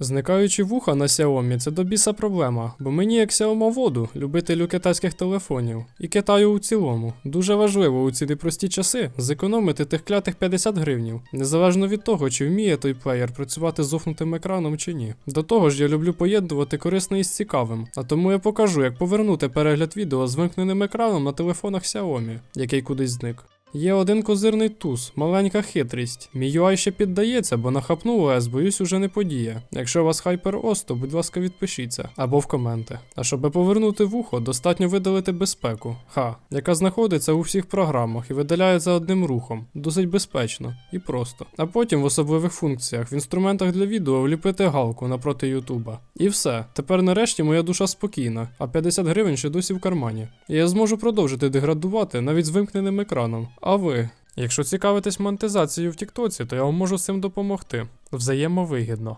Зникаючі вуха на Xiaomi – це до біса проблема, бо мені, як Xiaomi-воду, любителю китайських телефонів, і Китаю у цілому, дуже важливо у ці непрості часи зекономити тих клятих 50 гривнів, незалежно від того, чи вміє той плеєр працювати з офнутим екраном чи ні. До того ж, я люблю поєднувати корисне із цікавим, а тому я покажу, як повернути перегляд відео з вимкненим екраном на телефонах Xiaomi, який кудись зник. Є один козирний туз, маленька хитрість. Мій UI ще піддається, бо нахапнув ОС, боюсь, уже не подіє. Якщо у вас HyperOS, то будь ласка відпишіться або в коменти. А щоб повернути вухо, достатньо видалити безпеку, ха, яка знаходиться у всіх програмах і видаляється одним рухом. Досить безпечно і просто. А потім в особливих функціях в інструментах для відео вліпити галку напроти Ютуба. І все. Тепер нарешті моя душа спокійна, а 50 гривень ще досі в кармані. І я зможу продовжити деградувати навіть з вимкненим екраном. А ви? Якщо цікавитесь монетизацією в Тіктоці, то я вам можу з цим допомогти. Взаємовигідно.